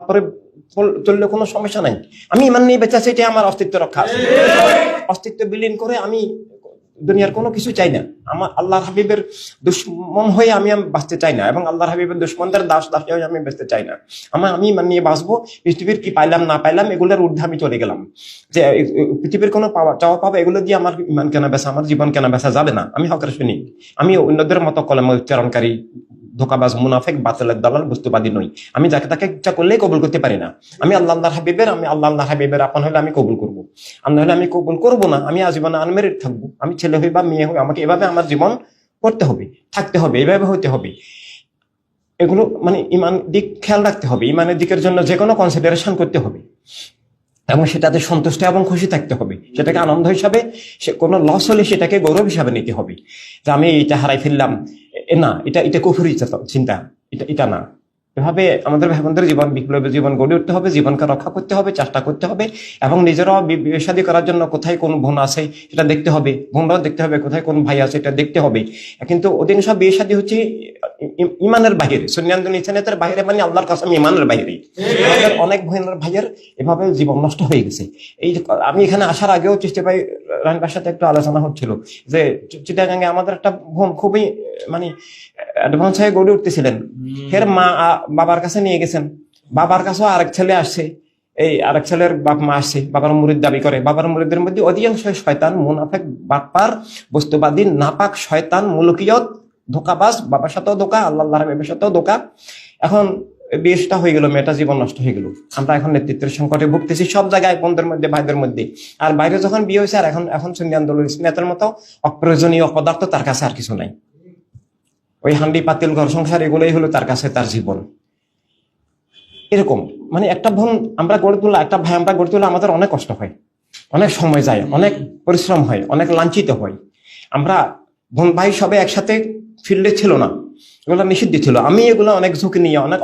পরে চললে কোনো সমস্যা নাই। আমি ইমান নিয়ে বেঁচে আছি, এটাই আমার অস্তিত্ব রক্ষা অস্তিত্ব বিলীন করে আমি দুনিয়ার কোনো কিছু চাই না। আমার আল্লাহর হাবিবের দুশ্মন হয়ে আমি বাঁচতে চাই না এবং আল্লাহর হাবিবের দুশ্মনদের দাস দাস হয়ে আমি বাঁচতে চাই না। আমার আমি ইমান নিয়ে বাঁচবো, পৃথিবীর কি পাইলাম, না পাইলাম, এগুলোর ঊর্ধ্বে আমি চলে গেলাম। যে পৃথিবীর কোনো পাওয়া চাওয়া পাবে এগুলো দিয়ে আমার ইমান কেনা বেচা, আমার জীবন কেনা বেচা যাবে না? আমি হকের শুনি আমি অন্যদের মতো কলমে উচ্চারণকারী ধোকাবাজ মুনাফেক, বাতিলের দালাল, বস্তুবাদী নই। আমি যাকে তাকে ইচ্ছা করলেই কবুল করতে পারি না। আমি আল্লাহ আল্লাহর হাবিবের, আমি আল্লাহ আল্লাহ হাবিবের আপন হলে আমি কবুল করব। আর নাহলে আমি কবুল করব না, আমি আজীবনে আনমেরিট থাকব। আমি ছেলে হই বা মেয়ে হই, আমাকে এভাবে আমার জীবন করতে হবে, থাকতে হবে, এভাবে হতে হবে। এগুলো মানে ইমান দিক খেয়াল রাখতে হবে, ইমানের দিকের জন্য যে কোনো কনসিডারেশন করতে হবে। এবং সেটাতে সন্তুষ্ট এবং খুশি থাকতে হবে। সেটাকে আনন্দ হিসাবে, সে কোনো লস হলে সেটাকে গৌরব হিসাবে নিতে হবে। যে আমি এটা হারাই ফেললাম না, এটা এটা কুফুরি চিন্তা এটা এটা না। এভাবে আমাদের ভাই বোনদের জীবন, বিপ্লবী জীবন গড়ে উঠতে হবে, জীবনকে রক্ষা করতে হবে, চেষ্টা করতে হবে, এবং নিজেরাও বি- করার জন্য কোথায় কোন বোন আছে, সেটা দেখতে হবে, বোনরাও দেখতে হবে কোথায় কোন ভাই আছে, এটা দেখতে হবে। কিন্তু অধিকাংশ সব শাদী হচ্ছে ইমানের বাহিরে সুনিয়ান্দন ইসানিয়াতের বাইরে মানে আল্লাহর কাছে ইমানের বাইরে আমাদের অনেক বোনের ভাইয়ের এভাবে জীবন নষ্ট হয়ে গেছে। এই আমি এখানে আসার আগেও চেষ্টা পাই রানবার সাথে একটু আলোচনা হচ্ছিল যে চি- চিটাগাঙ্গে আমাদের একটা বোন খুবই মানে অ্যাডভান্স হয়ে গড়ে উঠতেছিলেন। ফের মা বাবার কাছে নিয়ে গেছেন। বাবার কাছেও আরেক ছেলে আসছে। এই আরেক ছেলের বাপ মা আসছে বাবার মুরিদ দাবি করে। বাবার মুরিদের মধ্যে অধিকাংশ শয়তান মুনাফেক বাটপার বস্তুবাদী নাপাক শয়তান মুলকিয়ত ধোকাবাজ বাবার সাথেও ধোকা আল্লাহ আল্লাহ সাথেও ধোকা। এখন বিয়েটা হয়ে গেল, মেয়েটা জীবন নষ্ট হয়ে গেল। আমরা এখন নেতৃত্বের সংকটে ভুগতেছি, সব জায়গায় বোনদের মধ্যে, ভাইদের মধ্যে। আর বাইরে যখন বিয়ে হয়েছে, আর এখন এখন সুন্নি আন্দোলন ইসলামের মতো অপ্রয়োজনীয় পদার্থ তার কাছে আর কিছু নাই। ওই হান্ডি, পাতিল, ঘর সংসার, এগুলোই হলো তার কাছে তার জীবন। এরকম মানে একটা বোন আমরা গড়ে তুললে, একটা ভাই আমরা গড়ে তুললে আমাদের অনেক কষ্ট হয়। অনেক সময় যায়, অনেক পরিশ্রম হয়, অনেক লাঞ্ছিত হয়। আমরা বোন ভাই সবে একসাথে ফিল্ডে ছিল না, এগুলো নিষিদ্ধ ছিল। আমি এগুলো অনেক ঝুঁকি নিয়ে, অনেক